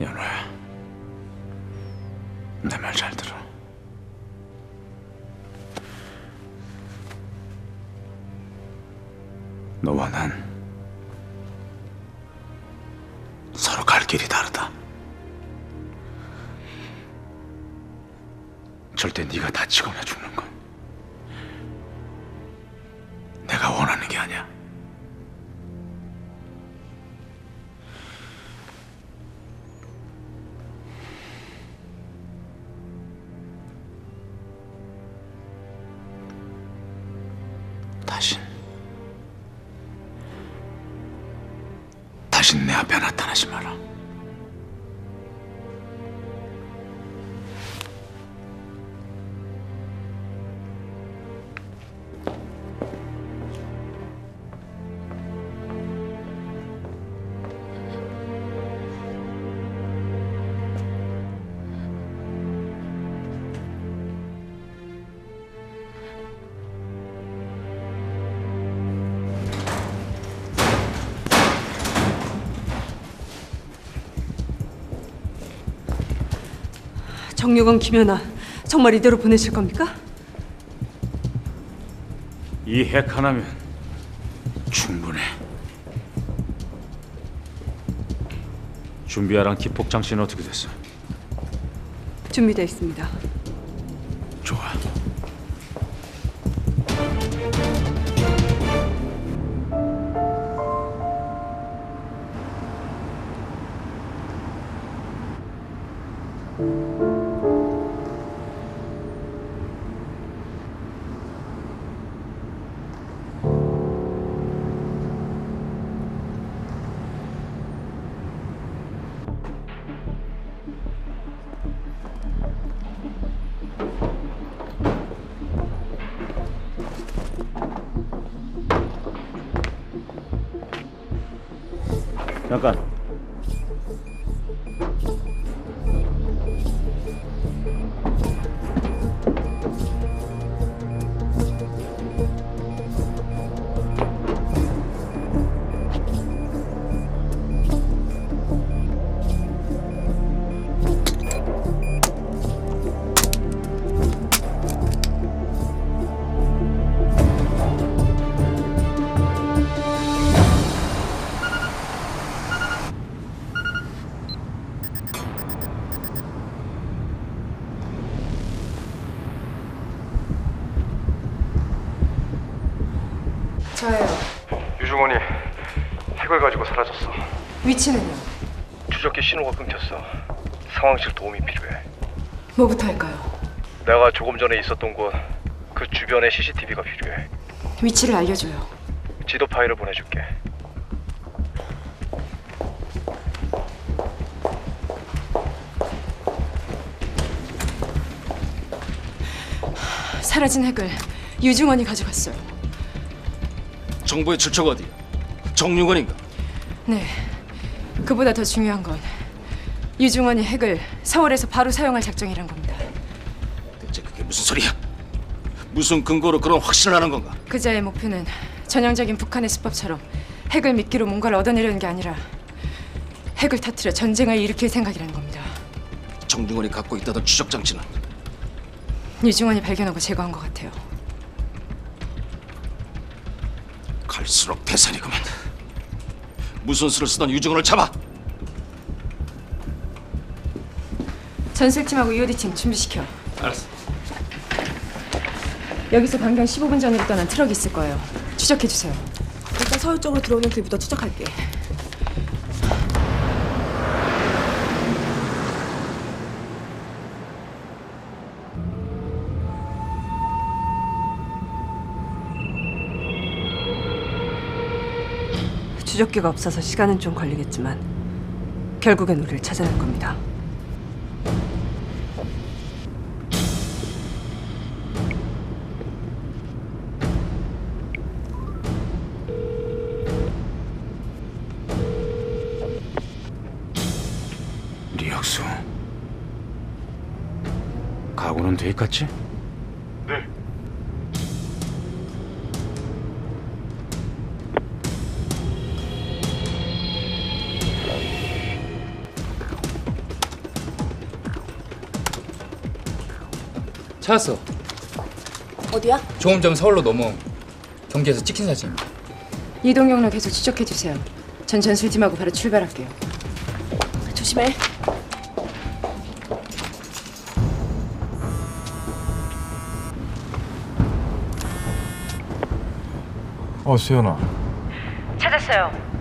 연호야, 내 말 잘 들어. 너와 난 서로 갈 길이 다르다. 절대 네가 다치거나 죽는 건 내 앞에 나타나지 마라. 정육원 김연아 정말 이대로 보내실 겁니까? 이 핵 하나면 충분해. 준비하란 기폭 장치는 어떻게 됐어? 준비되어 있습니다. 좋아. 要干 위치는요? 추적기 신호가 끊겼어. 상황실 도움이 필요해. 뭐부터 할까요? 내가 조금 전에 있었던 곳, 그 주변에 CCTV가 필요해. 위치를 알려줘요. 지도 파일을 보내줄게. 사라진 핵을 유중원이 가져갔어요. 정부의 출처가 어디야? 정유건인가? 네. 그보다 더 중요한 건 유중원이 핵을 서울에서 바로 사용할 작정이란 겁니다. 대체 그게 무슨 소리야? 무슨 근거로 그런 확신을 하는 건가? 그자의 목표는 전형적인 북한의 수법처럼 핵을 미끼로 뭔가를 얻어내려는 게 아니라 핵을 터뜨려 전쟁을 일으킬 생각이라는 겁니다. 정중원이 갖고 있다던 추적 장치는 유중원이 발견하고 제거한 것 같아요. 갈수록 대산이구만. 무슨 수를 쓰던 유중원을 잡아. 전술팀하고 EOD팀 준비시켜. 알았어. 여기서 방금 15분 전으로 떠난 트럭이 있을 거예요. 추적해 주세요. 일단 서울 쪽으로 들어오는 길부터 추적할게. 추적기가 없어서 시간은 좀 걸리겠지만 결국엔 우리를 찾아낼 겁니다. 리혁수. 각오는 돼 있겠지? 찾았어. 어디야? 종음점 서울로 넘어. 경기에서 찍힌 사진. 이동 경로 계속 추적해 주세요. 전 전술팀하고 바로 출발할게요. 조심해. 어 수연아 찾았어요.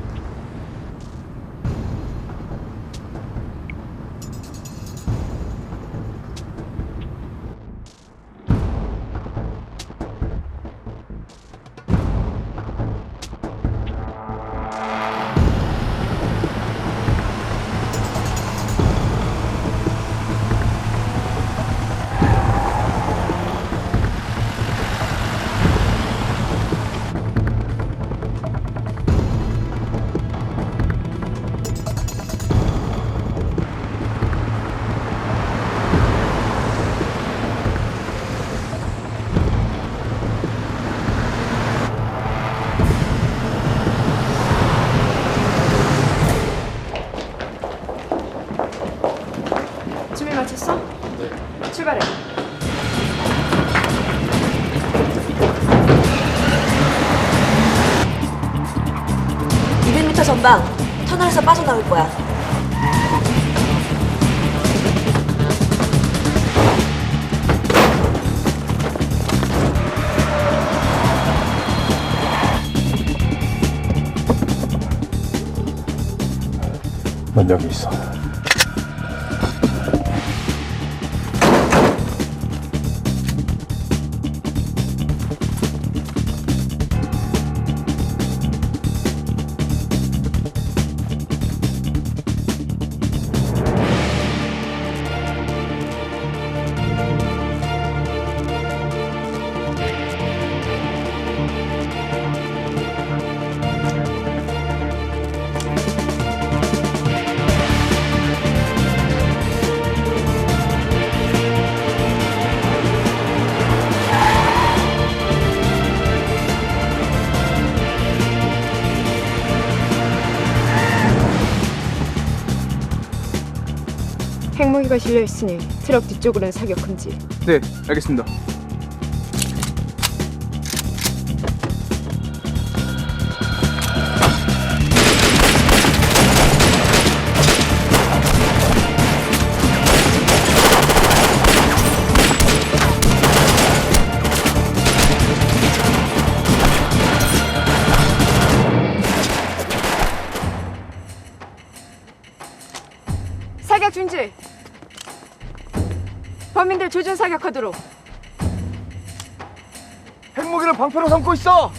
여기 있어 실려 있으니 트럭 뒤쪽으로는 사격 금지. 네, 알겠습니다. 조준 사격하도록. 핵무기를 방패로 삼고 있어.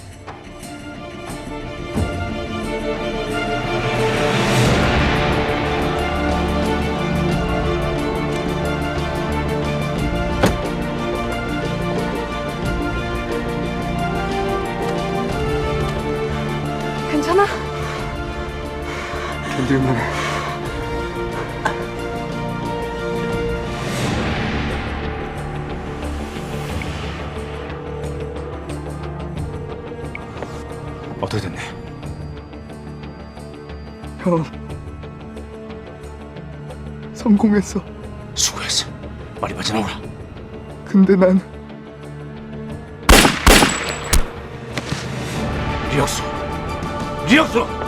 성공했어. 수고했어. 빨리 빠져나오라. 근데 난 리혁수! 리혁수!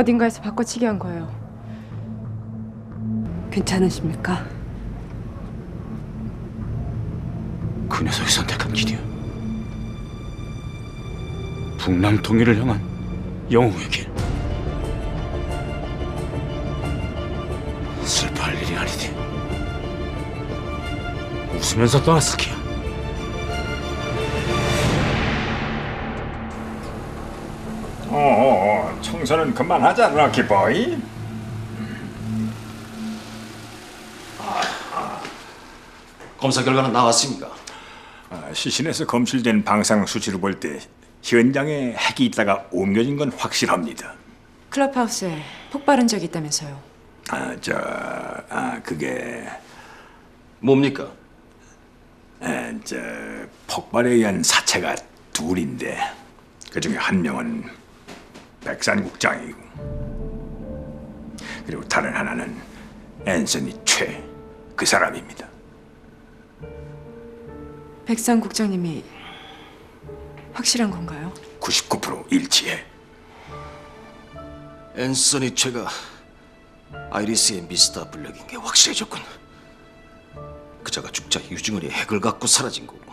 어딘가에서 바꿔치기 한 거예요. 괜찮으십니까? 그 녀석이 선택한 길이야. 북남 통일을 향한 영웅의 길. 슬퍼할 일이 아니지. 웃으면서 떠났을 기야. 청 용서는 그만하자 럭키보이 검사 결과는 나왔습니까? 아, 시신에서 검출된 방사능 수치를 볼 때 현장에 핵이 있다가 옮겨진 건 확실합니다 클럽하우스에 폭발한 적이 있다면서요. 아, 저, 아, 그게 뭡니까? 에, 저 폭발에 의한 사체가 둘인데 그 중에 한 명은 백산국장이고 그리고 다른 하나는 앤서니 최 그 사람입니다. 백상 국장님이 확실한 건가요? 99% 일치해. 앤서니 최가 아이리스의 미스터 블랙인 게 확실해졌군. 그자가 죽자 유증원이 핵을 갖고 사라진 거고.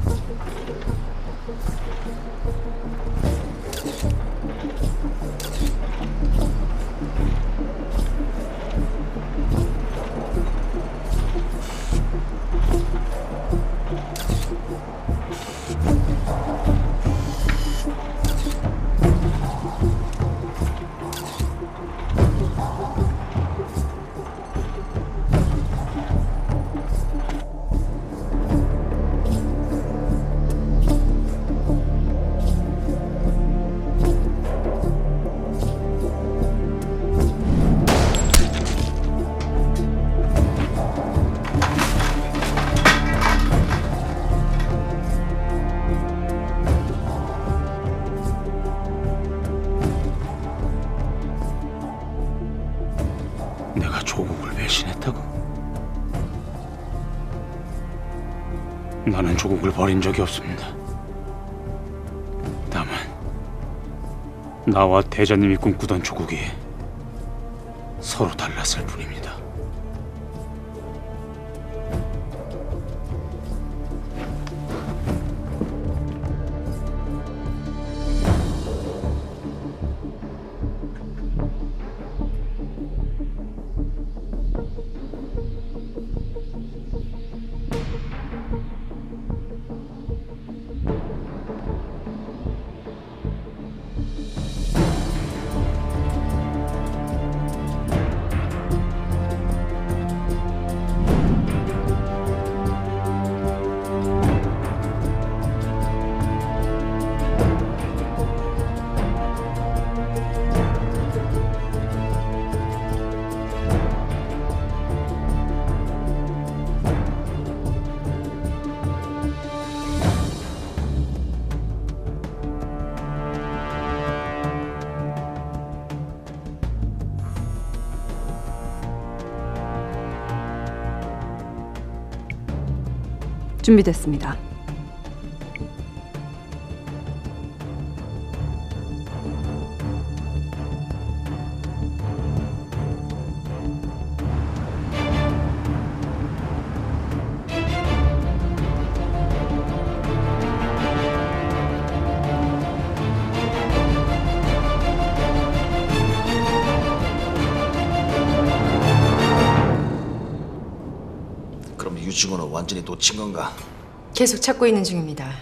나는 조국을 버린 적이 없습니다. 다만 나와 대자님이 꿈꾸던 조국이 서로 달랐을 뿐입니다. 준비됐습니다. 계속 찾고 있는 중입니다.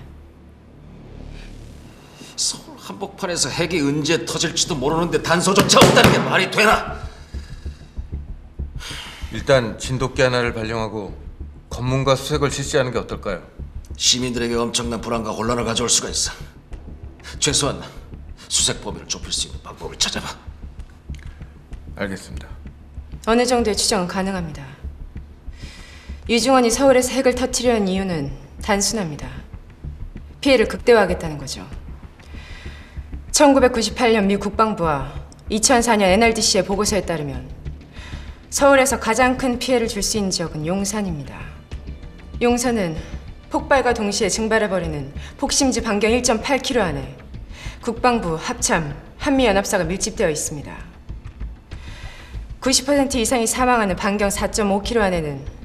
서울 한복판에서 핵이 언제 터질지도 모르는데 단서조차 없다는 게 말이 되나? 일단 진돗개 하나를 발령하고 검문과 수색을 실시하는 게 어떨까요? 시민들에게 엄청난 불안과 혼란을 가져올 수가 있어. 최소한 수색 범위를 좁힐 수 있는 방법을 찾아봐. 알겠습니다. 어느 정도의 추정은 가능합니다. 유중원이 서울에서 핵을 터뜨려 한 이유는 단순합니다. 피해를 극대화하겠다는 거죠. 1998년 미 국방부와 2004년 NRDC의 보고서에 따르면 서울에서 가장 큰 피해를 줄 수 있는 지역은 용산입니다. 용산은 폭발과 동시에 증발해버리는 폭심지 반경 1.8km 안에 국방부, 합참, 한미 연합사가 밀집되어 있습니다. 90% 이상이 사망하는 반경 4.5km 안에는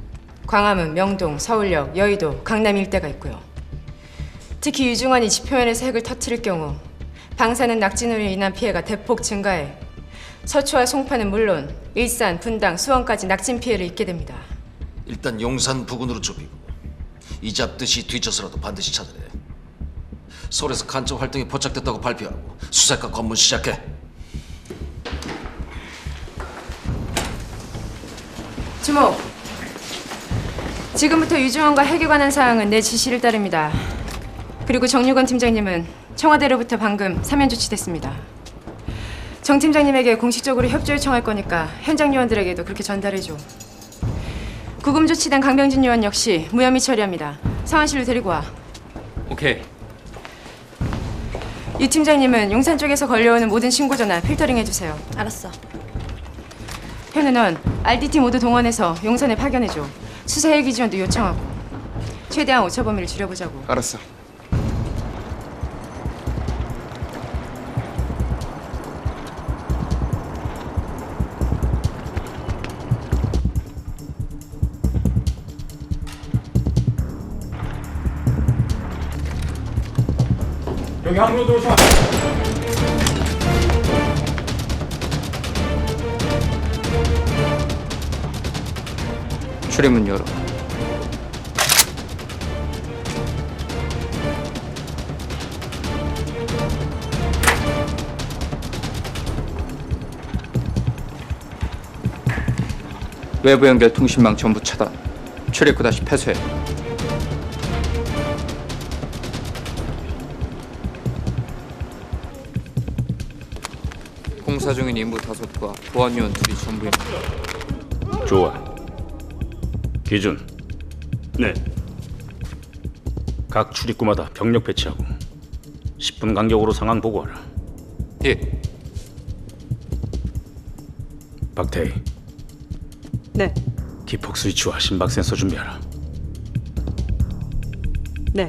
광화문, 명동, 서울역, 여의도, 강남 일대가 있고요. 특히 유중환이 지표면에서 핵을 터뜨릴 경우 방사능 낙진으로 인한 피해가 대폭 증가해 서초와 송파는 물론 일산, 분당, 수원까지 낙진 피해를 입게 됩니다. 일단 용산 부근으로 좁히고 이 잡듯이 뒤쳐서라도 반드시 찾아내. 서울에서 간첩 활동이 포착됐다고 발표하고 수색과 검문 시작해. 주목. 지금부터 유중원과 핵에 관한 사항은 내 지시를 따릅니다. 그리고 정유건 팀장님은 청와대로부터 방금 사면 조치됐습니다. 정 팀장님에게 공식적으로 협조 요청할 거니까 현장 요원들에게도 그렇게 전달해줘. 구금 조치된 강병진 요원 역시 무혐의 처리합니다. 상황실로 데리고 와. 오케이. 유 팀장님은 용산 쪽에서 걸려오는 모든 신고 전화 필터링 해주세요. 알았어. 현우 넌 RDT 모두 동원해서 용산에 파견해줘. 수사 헬기 지원도 요청하고. 최대한 오차 범위를 줄여보자고. 알았어. 여기 항로 들어오 출입문 열어. 외부 연결 통신망 전부 차단. 출입구 다시 폐쇄해. 공사 중인 인부 다섯과 보안요원 둘이 전부입니다. 좋아. 기준. 네. 각 출입구마다 병력 배치하고 10분 간격으로 상황 보고하라. 예. 박태희. 네. 기폭 스위치와 심박 센서 준비하라. 네.